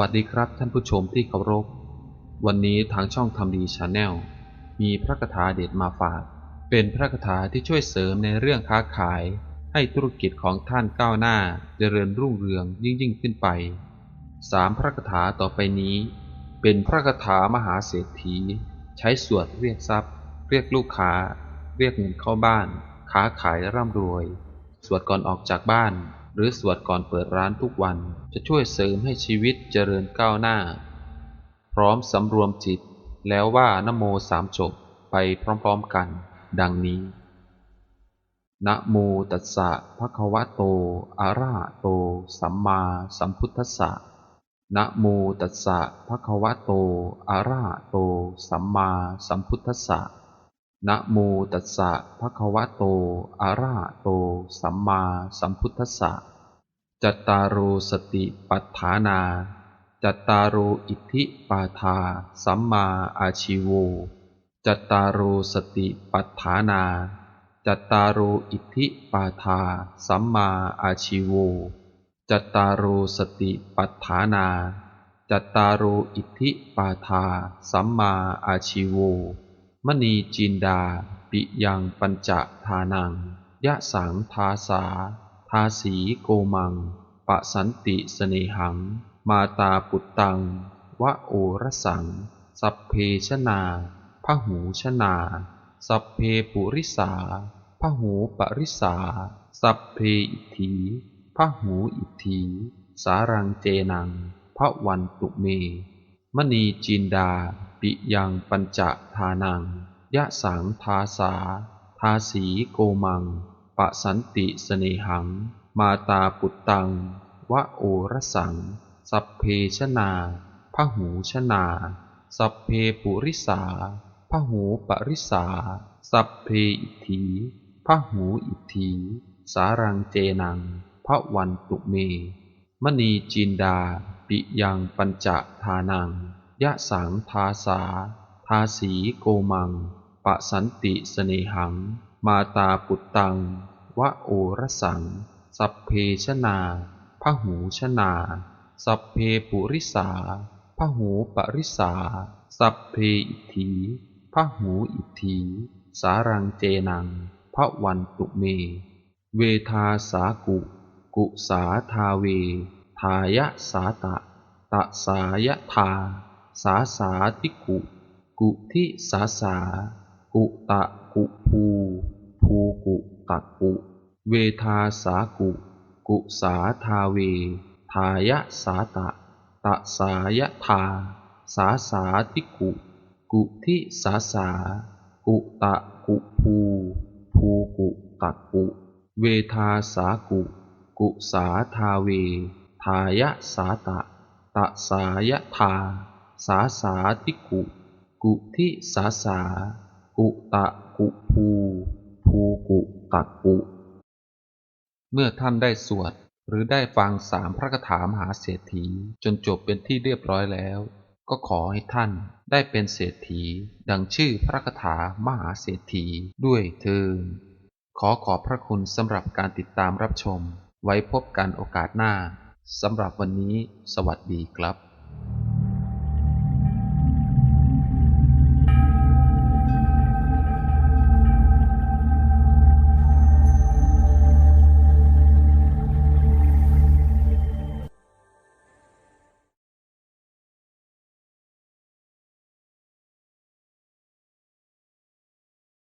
วัสดีครับท่านผู้ชมที่เคารพ วันนี้ทางช่องทำดีชาแนลมีพระคาถาเด็ดมาฝาก เป็นพระคาถาที่ช่วยเสริมในเรื่องค้าขาย ให้ธุรกิจของท่านก้าวหน้าเจริญรุ่งเรืองยิ่งยิ่งขึ้นไปสามพระคาถาต่อไปนี้ เป็นพระคาถามหาเศรษฐี ใช้สวดเรียกทรัพย์ เรียกลูกค้า เรียกเงินเข้าบ้าน ค้าขายร่ำรวย สวดก่อนออกจากบ้าน หรือสวดก่อนเปิดร้านทุกวันจะช่วยเสริมให้ชีวิตเจริญก้าวหน้า พร้อมสำรวมจิตแล้วว่านโมสามจบไปพร้อมๆกัน ดังนี้ นะโมตัสสะภะคะวะโต อะระหะโต สัมมาสัมพุทธัสสะนะโมตัสสะภะคะวะโต อะระหะโต สัมมาสัมพุทธัสสะ นะโมตัสสะภะคะวะโต อะระหะโต สัมมาสัมพุทธัสสะ จัตตารโอสติปัฏฐานา จัตตารโออิทธิปาทา สัมมาอาชิโว จัตตารโอสติปัฏฐานา จัตตารโออิทธิปาทา สัมมาอาชิโว จัตตารโอสติปัฏฐานา จัตตารโออิทธิปาทา สัมมาอาชิโว มณีจินดา ปิยังปัญจทานัง ยะสังทาสา ทาสีโกมัง ปะสันติสเนหัง มาตาปุตตัง วะโอรสัง สัพเพชนาพหูชนา สัพเพปุริสาพหูปริสา สัพเพอิทธีพหูอิทธีสารังเจนังพระวันตุเม มณีจินดา ปิยังปัญจทานัง ยะสังทาสา ทาสีโกมัง ปะสันติสเนหัง มาตาปุตตัง วะโอรสัง สัพเพชนาพหูชนา สัพเพปุริสาพหูปริสา สัพเพอิทธีพหูอิทธีสารังเจนังพระวันตุเม มณีจินดา ปิยังปัญจทานัง ยะสังทาสา ทาสีโกมัง ปะสันติสเนหัง มาตาปุตตัง วะโอรสัง สัพเพชนาพหูชนา สัพเพปุริสาพหูปริสา สัพเพอิทธีพหูอิทธีสารังเจนังพระวันตุเม เวทาสากุ กุสาทาเว ทายะสาตะ ตะสายะทา สาสาติกุ กุทิสาสา กุตะกุภู ภูกุตะกุ เวทาสากุ กุสาทาเว ทายะสาตะ ตะสายะทา สาสาติกุ กุทิสาสา กุตะกุภู ภูกุตะกุ เวทาสากุ กุสาทาเว ทายะสาตะ ตะสายะทา สาสาติกุ กุทิสาสา กุตะกุภู ภูกุตะกุ เมื่อท่านได้สวดหรือได้ฟังสามพระคาถามหาเศรษฐีจนจบเป็นที่เรียบร้อยแล้ว ก็ขอให้ท่านได้เป็นเศรษฐี ดังชื่อพระคาถามหาเศรษฐีด้วยเทินขอขอบพระคุณสำหรับการติดตามรับชม ไว้พบกันโอกาสหน้าสำหรับวันนี้ สวัสดีครับ